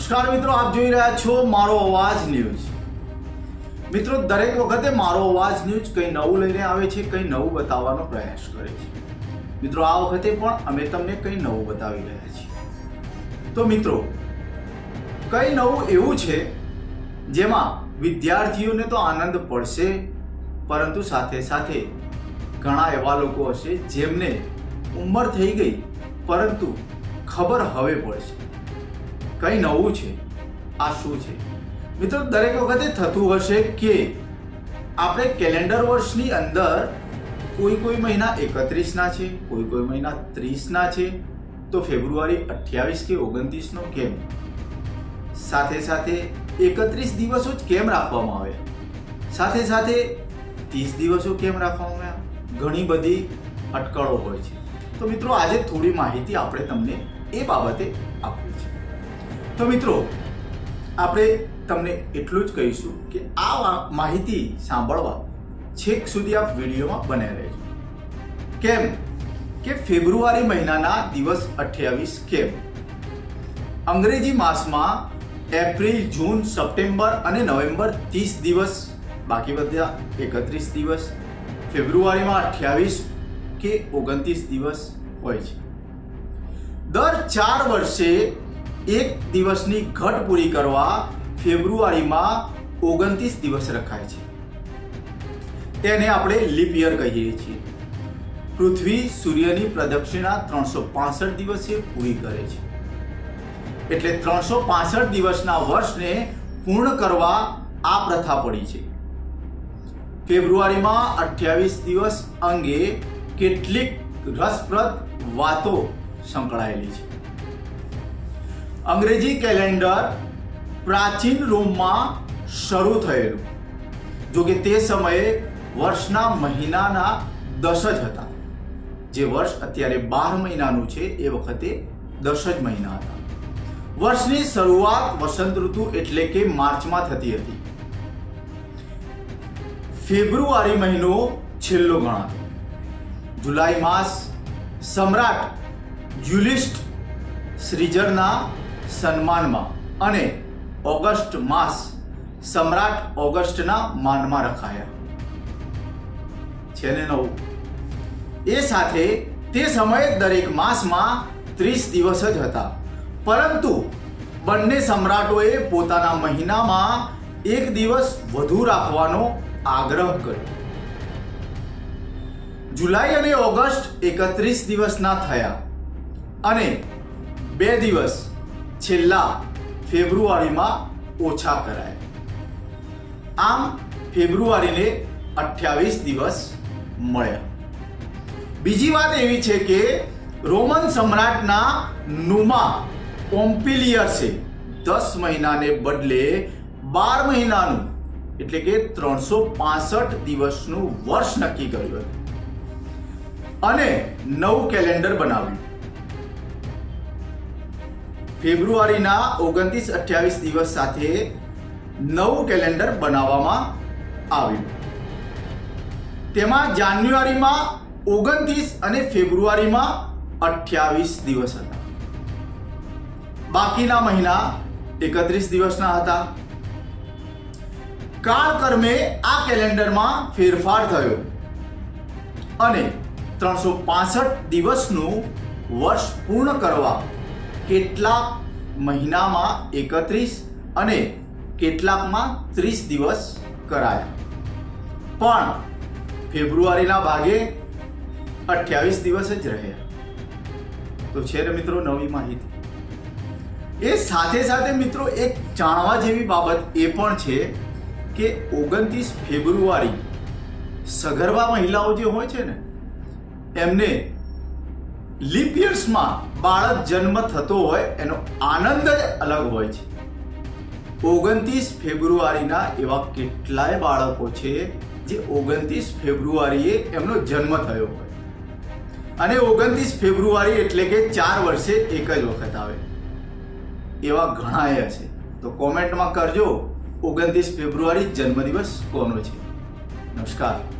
નમસ્કાર મિત્રો, આપ જોઈ રહ્યા છો મારો અવાજ ન્યૂઝ. મિત્રો, દરેક વખતે મારો અવાજ ન્યૂઝ કંઈ નવું લઈને આવે છે, કંઈ નવું બતાવવાનો પ્રયાસ કરે છે. મિત્રો, આ વખતે પણ અમે તમને કંઈ નવું બતાવી રહ્યા છીએ. તો મિત્રો, કંઈ નવું એવું છે જેમાં વિદ્યાર્થીઓને તો આનંદ પડશે, પરંતુ સાથે સાથે ઘણા એવા લોકો હશે જેમને ઉંમર થઈ ગઈ, પરંતુ ખબર હવે પડશે. કંઈ નવું છે? આ શું છે? મિત્રો, દરેક વખતે થતું હશે કે આપણે કેલેન્ડર વર્ષની અંદર કોઈ કોઈ મહિના એકત્રીસના છે, કોઈ કોઈ મહિના ત્રીસના છે, તો ફેબ્રુઆરી અઠ્યાવીસ કે ઓગણત્રીસનો કેમ? સાથે સાથે એકત્રીસ દિવસો જ કેમ રાખવામાં આવે સાથે સાથે ત્રીસ દિવસો કેમ રાખવામાં આવ્યા? ઘણી બધી અટકળો હોય છે. તો મિત્રો, આજે થોડી માહિતી આપણે તમને એ બાબતે આપવી છે. તો મિત્રો, આપણે તમને એટલું જ કહીશું કે આ માહિતી સાંભળવા છેક સુધી આપ વિડીયોમાં બન્યા રહેજો. કેમ? કે ફેબ્રુઆરી મહિનાના દિવસ અઠ્યાવીસ કેમ? અંગ્રેજી માસમાં એપ્રિલ, જૂન, સપ્ટેમ્બર અને નવેમ્બર ત્રીસ દિવસ, બાકી બધા એકત્રીસ દિવસ, ફેબ્રુઆરીમાં અઠ્યાવીસ કે ઓગણત્રીસ દિવસ હોય છે. દર ચાર વર્ષે એક દિવસની ઘટ પૂરી કરવા ફેબ્રુઆરીમાં ઓગણત્રીસ દિવસ રખાય છે. તેને આપણે લીપ યર કહીએ છીએ. પૃથ્વી સૂર્યની પ્રદક્ષિણા ત્રણસો પાસઠ દિવસે પૂરી કરે છે. એટલે ત્રણસો પાસઠ દિવસના વર્ષને પૂર્ણ કરવા આ પ્રથા પડી છે. ફેબ્રુઆરીમાં અઠ્યાવીસ દિવસ અંગે કેટલીક રસપ્રદ વાતો સંકળાયેલી છે. અંગ્રેજી કેલેન્ડર પ્રાચીન રોમમાં શરૂ થયેલું, જો કે તે સમયે વર્ષના મહિનાના દસ જ હતા. જે વર્ષ અત્યારે બાર મહિનાનું છે, એ વખતે દસ જ મહિના હતા. વર્ષની શરૂઆત વસંત ઋતુ એટલે કે માર્ચમાં થતી હતી. ફેબ્રુઆરી મહિનો છેલ્લો ગણાતો. જુલાઈ માસ સમ્રાટ જ્યુલિસ્ટ શ્રીજરના સન્માનમાં અને ઓગસ્ટ માસ સમ્રાટ ઓગસ્ટના માનમાં રખાયા. છે ને નવું. એ સાથે તે સમયે દરેક માસમાં ત્રીસ દિવસ જ હતા. પરંતુ બંને સમ્રાટોએ પોતાના મહિનામાં એક દિવસ વધુ રાખવાનો આગ્રહ કર્યો. જુલાઈ અને ઓગસ્ટ એકત્રીસ દિવસના થયા અને બે દિવસ છેલ્લા ફેબ્રુઆરીમાં ઓછા કરાયા. આમ ફેબ્રુઆરીને અઠ્યાવીસ દિવસ મળ્યા. બીજી વાત એવી છે કે રોમન સમ્રાટના નુમા પોમ્પિલિયર્સે દસ મહિનાને બદલે બાર મહિનાનું, એટલે કે ત્રણસો પાસઠ દિવસનું વર્ષ નક્કી કર્યું હતું. અને નવું કેલેન્ડર બનાવ્યું. ફેબ્રુઆરીના ઓગણત્રીસ અઠ્યાવીસ દિવસ સાથે નવું કેલેન્ડર બનાવવામાં આવ્યું. તેમાં જાન્યુઆરીમાં ઓગણત્રીસ અને ફેબ્રુઆરીમાં અઠ્યાવીસ દિવસ હતા. બાકીના મહિના એકત્રીસ દિવસના હતા. કાળક્રમે આ કેલેન્ડરમાં ફેરફાર થયો અને ત્રણસો પાસઠ દિવસનું વર્ષ પૂર્ણ કરવા કેટલાક મહિનામાં એકત્રીસ અને કેટલાકમાં ત્રીસ દિવસ કરાયા. પણ ફેબ્રુઆરીના ભાગે અઠ્યાવીસ દિવસ જ રહ્યા. તો છે ને મિત્રો નવી માહિતી. એ સાથે સાથે મિત્રો એક જાણવા જેવી બાબત એ પણ છે કે ઓગણત્રીસ ફેબ્રુઆરી સગર્ભા મહિલાઓ જે હોય છે ને, એમને લીપ યર્સમાં બાળક જન્મ થતો હોય એનો આનંદ જ અલગ હોય છે. ઓગણત્રીસ ફેબ્રુઆરીના એવા કેટલાય બાળકો છે જે ઓગણત્રીસ ફેબ્રુઆરીએ એમનો જન્મ થયો હોય. અને ઓગણત્રીસ ફેબ્રુઆરી એટલે કે ચાર વર્ષે એક જ વખત આવે. એવા ઘણાય હશે તો કોમેન્ટમાં કરજો, ઓગણત્રીસ ફેબ્રુઆરી જન્મદિવસ કોનો છે? નમસ્કાર.